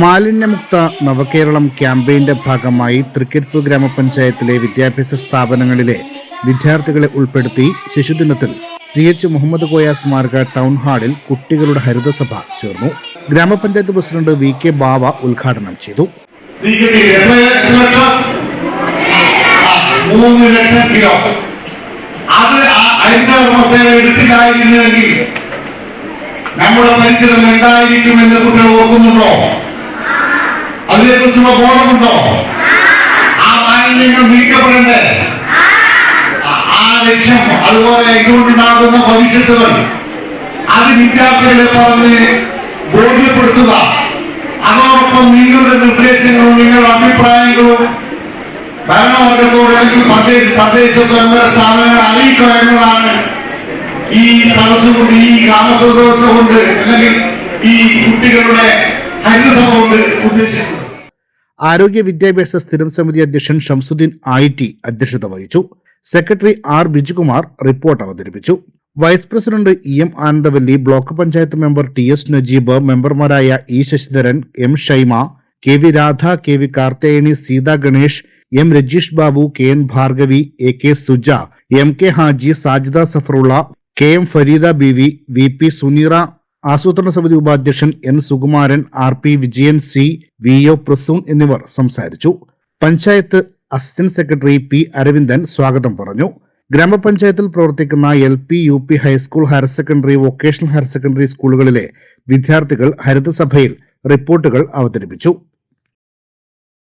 മാലിന്യമുക്ത നവകേരളം ക്യാമ്പയിന്റെ ഭാഗമായി തൃക്കരിപ്പൂർ ഗ്രാമപഞ്ചായത്തിലെ വിദ്യാഭ്യാസ സ്ഥാപനങ്ങളിലെ വിദ്യാർത്ഥികളെ ഉൾപ്പെടുത്തി ശിശുദിനത്തിൽ സി എച്ച് മുഹമ്മദ് കോയ സ്മാരക ടൗൺ ഹാളിൽ കുട്ടികളുടെ ഹരിതസഭ ചേർന്നു. ഗ്രാമപഞ്ചായത്ത് പ്രസിഡന്റ് വി കെ ബാവ ഉദ്ഘാടനം ചെയ്തു. നമ്മുടെ പരിസരം എന്തായിരിക്കുമെന്ന് കുട്ടികൾ ഓർക്കുന്നുണ്ടോ? അതിനെക്കുറിച്ചുള്ള ബോധമുണ്ടോ? ആ മാലിന്യങ്ങൾ നീക്കപ്പെടണ്ടേ? ആ- ലക്ഷ്യം അതുപോലെ ഇതുകൊണ്ടുണ്ടാകുന്ന ഭവിഷ്യത്തുകൾ. അത് വിദ്യാർത്ഥികളെ പറഞ്ഞ് ബോധ്യപ്പെടുത്തുക. അതോടൊപ്പം നിങ്ങളുടെ നിർദ്ദേശങ്ങളും നിങ്ങളുടെ അഭിപ്രായങ്ങളും ഭരണവർഗത്തോട് അല്ലെങ്കിൽ തദ്ദേശ തദ്ദേശ സ്വയംഭരണ സ്ഥാപനങ്ങൾ അറിയിക്കുക എന്നതാണ് ഈ സദസ് കൊണ്ട് ഈ ഗ്രാമസദോത്സവം കൊണ്ട് അല്ലെങ്കിൽ ഈ കുട്ടികളുടെ ഹരിതസഭ കൊണ്ട് ഉദ്ദേശിക്കുന്നത്. ആരോഗ്യ വിദ്യാഭ്യാസ സ്ഥിരം സമിതി അധ്യക്ഷൻ ഷംസുദ്ദീൻ ഐ ടി അധ്യക്ഷത വഹിച്ചു. സെക്രട്ടറി ആർ ബിജുകുമാർ റിപ്പോർട്ട് അവതരിപ്പിച്ചു. Vice president E M Anandavalli block panchayat member T S Najeeb മെമ്പർമാരായ E Sasidharan M Shaima K V Radha K V Karthayani Seetha Ganesh M Rajeesh Babu K N Bhargavi A K Suja M K Haji Sajida Safarulla K M Fareeda B V V P Suneera ആസൂത്രണ സമിതി ഉപാധ്യക്ഷൻ N Sukumaran R P Vijayan C V O Prasoon എന്നിവർ സംസാരിച്ചു. Panchayat assistant secretary P Aravindan സ്വാഗതം പറഞ്ഞു. ഗ്രാമപഞ്ചായത്തിൽ പ്രവർത്തിക്കുന്ന L P U P high school higher secondary vocational higher secondary സ്കൂളുകളിലെ വിദ്യാർത്ഥികൾ ഹരിതസഭയിൽ റിപ്പോർട്ടുകൾ അവതരിപ്പിച്ചു.